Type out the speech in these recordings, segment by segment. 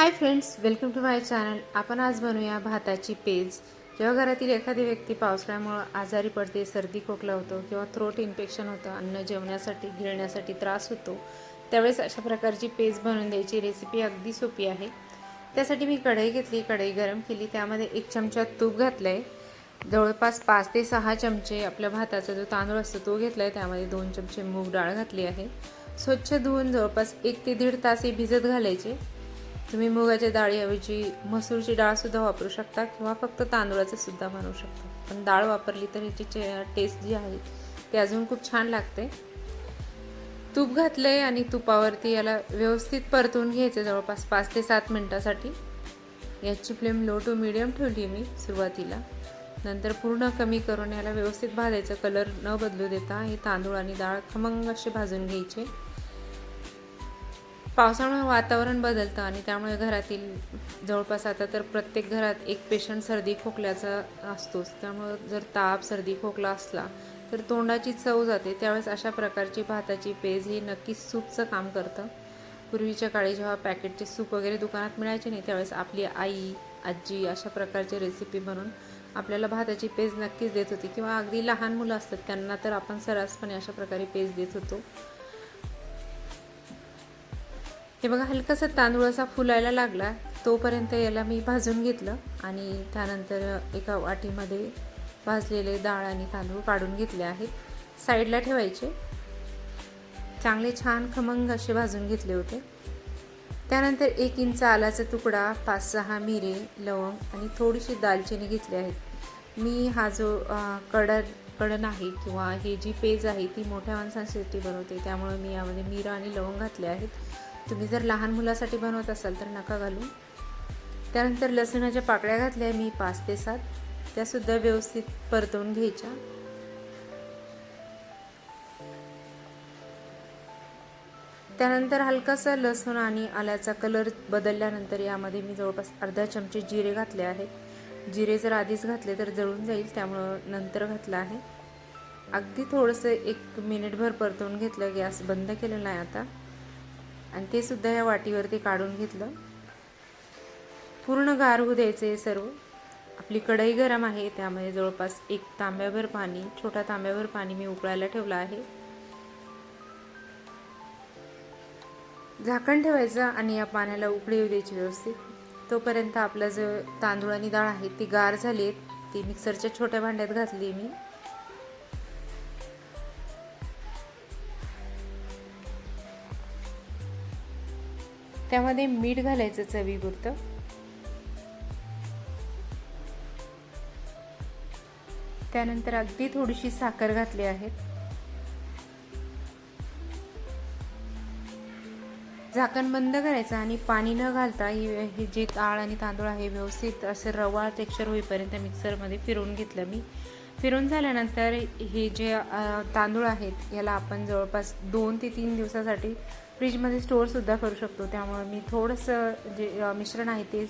Hi friends welcome to my channel आपण आज बनवूया भाताची पेज. जेव्हा घरातील एखादी व्यक्ती पावसाळ्यामुळं आजारी पडते सर्दी खोकला होतो किंवा थ्रोट इन्फेक्शन होतं अन्न जेवण्यासाठी गिळण्यासाठी त्रास होतो त्यावेळेस अशा प्रकारची पेज बनवून द्यायची रेसिपी अगदी सोपी आहे. त्यासाठी मी कढई घेतली कढई गरम केली. त्यामध्ये एक चमचा तूप घातलं आहे जवळपास पाच ते सहा चमचे आपल्या भाताचा जो तांदूळ असतो तो घेतला आहे त्यामध्ये दोन चमचे मूग डाळ घातली आहे. स्वच्छ धुवून जवळपास एक ते दीड तास हे भिजत घालायचे. तुम्ही मुगाच्या डाळीऐवजी मसूरची डाळसुद्धा वापरू शकता किंवा फक्त तांदूळाचं सुद्धा बनवू शकता. पण डाळ वापरली तर ह्याची टेस्ट जी आहे ती अजून खूप छान लागते. तूप घातलंय आणि तुपावरती याला व्यवस्थित परतून घ्यायचं जवळपास पाच ते सात मिनटासाठी. याची फ्लेम लो टू मिडियम ठेवली मी सुरुवातीला. नंतर पूर्ण कमी करून याला व्यवस्थित भाजायचं. कलर न बदलू देता हे तांदूळ आणि डाळ खमंग असे भाजून घ्यायचे. पावसामुळे वातावरण बदलतं आणि त्यामुळे घरातील जवळपास आता तर प्रत्येक घरात एक पेशंट सर्दी खोकल्याचा असतोच. त्यामुळं जर ताप सर्दी खोकला असला तर तोंडाची चव जाते. त्यावेळेस अशा प्रकारची भाताची पेज ही नक्कीच सूपचं काम करतं. पूर्वीच्या काळी जेव्हा पॅकेटचे सूप वगैरे दुकानात मिळायचे नाही त्यावेळेस आपली आई आजी अशा प्रकारची रेसिपी बनवून आपल्याला भाताची पेज नक्कीच देत होती. किंवा अगदी लहान मुलं असतात त्यांना तर आपण सर्रासपणे अशा प्रकारे पेज देत होतो. हे बघा हलकासा तांदूळ असा फुलायला लागला. तोपर्यंत याला मी भाजून घेतलं आणि त्यानंतर एका वाटीमध्ये भाजलेले डाळ आणि तांदूळ काढून घेतले आहेत साईडला ठेवायचे. चांगले छान खमंग असे भाजून घेतले होते. त्यानंतर एक इंच आलाचा तुकडा पाच सहा मिरे लवंग आणि थोडीशी दालचिनी घेतली आहेत. मी हा जो कडन कडण आहे किंवा हे जी पेज आहे ती मोठ्या माणसांसाठी बनवते त्यामुळे मी यामध्ये मिरं आणि लवंग घातले आहेत. तुम्ही जर लहान मुलासाठी बनवत असाल तर नका घालू. त्यानंतर लसूणाच्या पाकळ्या घातल्या मी पाच ते सात. त्यासुद्धा व्यवस्थित परतवून घ्यायच्या. त्यानंतर हलकासा लसूण आणि आल्याचा कलर बदलल्यानंतर यामध्ये मी जवळपास अर्धा चमचे जिरे घातले आहेत जिरे जर आधीच घातले तर जळून जाईल त्यामुळं नंतर घातलं आहे. अगदी थोडंसं एक मिनिटभर परतवून घेतलं गॅस बंद केलेला आहे आता. आणि ते सुद्धा या वाटीवरती काढून घेतलं. पूर्ण गार होऊ द्यायचे सर्व. आपली कढई गरम आहे त्यामध्ये जवळपास एक तांब्याभर पाणी छोटा तांब्याभर पाणी मी उकळायला ठेवलं आहे. झाकण ठेवायचं आणि या पाण्याला उकळी येऊ द्यायची व्यवस्थित. तोपर्यंत आपलं जो तांदूळ आणि डाळ आहे ती गार झाली आहेत. ती मिक्सरच्या छोट्या भांड्यात घातली मी. त्यामध्ये मीठ घालायचं चवीपुरतं. त्यानंतर अगदी थोडीशी साखर घातली आहे. झाकण बंद करायचं आणि पाणी न घालता हे जे डाळ आणि तांदूळ आहे व्यवस्थित असं रवाळ टेक्स्चर होईपर्यंत मिक्सरमध्ये फिरवून घेतलं मी. फिरून झाल्यानंतर हे जे तांदूळ आहेत याला आपण जवळपास दोन ते तीन दिवसासाठी फ्रीजमध्ये स्टोअरसुद्धा करू शकतो. त्यामुळे मी थोडंसं जे मिश्रण आहे ते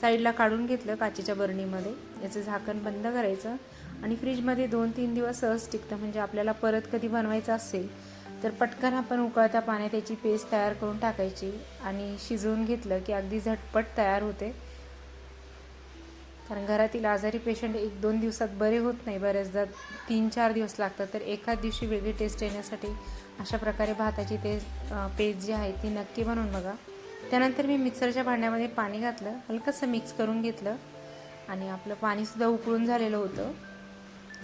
साईडला काढून घेतलं काचेच्या बरणीमध्ये. याचं झाकण बंद करायचं आणि फ्रीजमध्ये दोन तीन दिवस सहज टिकतं. म्हणजे आपल्याला परत कधी बनवायचं असेल तर पटकन आपण उकळत्या पाण्यात याची पेस्ट तयार करून टाकायची आणि शिजवून घेतलं की अगदी झटपट तयार होते. कारण घरातील आजारी पेशंट एक दोन दिवसात बरे होत नाही बऱ्याचदा. तीन चार दिवस लागतात. तर एखाद दिवशी वेगळी टेस्ट येण्यासाठी अशा प्रकारे भाताची ते पेस्ट जी आहे ती नक्की बनवून बघा. त्यानंतर मी मिक्सरच्या भांड्यामध्ये पाणी घातलं. हलकंसं मिक्स करून घेतलं. आणि आपलं पाणीसुद्धा उकळून झालेलं होतं.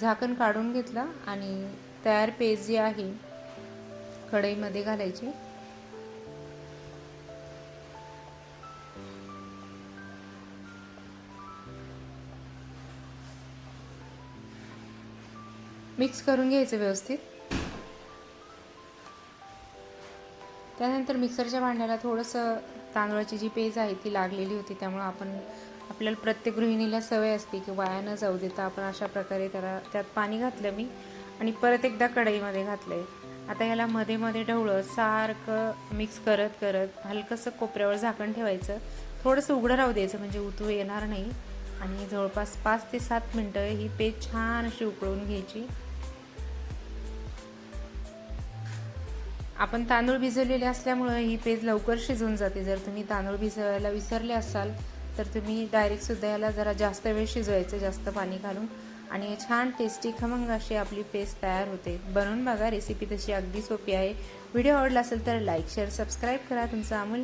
झाकण काढून घेतलं आणि तयार पेस्ट जी आहे कढईमध्ये घालायची. मिक्स करून घ्यायचं व्यवस्थित. त्यानंतर मिक्सरच्या भांड्याला थोडंसं तांदळाची जी पेज आहे ती लागलेली होती त्यामुळं आपण आपल्याला प्रत्येक गृहिणीला सवय असते की वाया न जाऊ देता आपण अशा प्रकारे त्याला त्यात पाणी घातलं मी आणि परत एकदा कढईमध्ये घातलं आहे आता ह्याला मध्ये मध्ये ढवळं सारखं मिक्स करत करत हलकंसं कोपऱ्यावर झाकण ठेवायचं. थोडंसं उघडं राहू द्यायचं म्हणजे उतू येणार नाही. आणि जवळपास पाच ते सात मिनटं ही पेज छान अशी उकळून घ्यायची. आपण तांदूळ भिजवलेले असल्यामुळं ही पेज लवकर शिजून जाते. जर तुम्ही तांदूळ भिजवायला विसरले असाल तर तुम्ही डायरेक्टसुद्धा याला जरा जास्त वेळ शिजवायचं जास्त पाणी घालून. आणि छान टेस्टी खमंग अशी आपली पेस्ट तयार होते. बनवून बघा रेसिपी तशी अगदी सोपी आहे. व्हिडिओ आवडला असेल तर लाईक शेअर सबस्क्राईब करा. तुमचा अमूल्य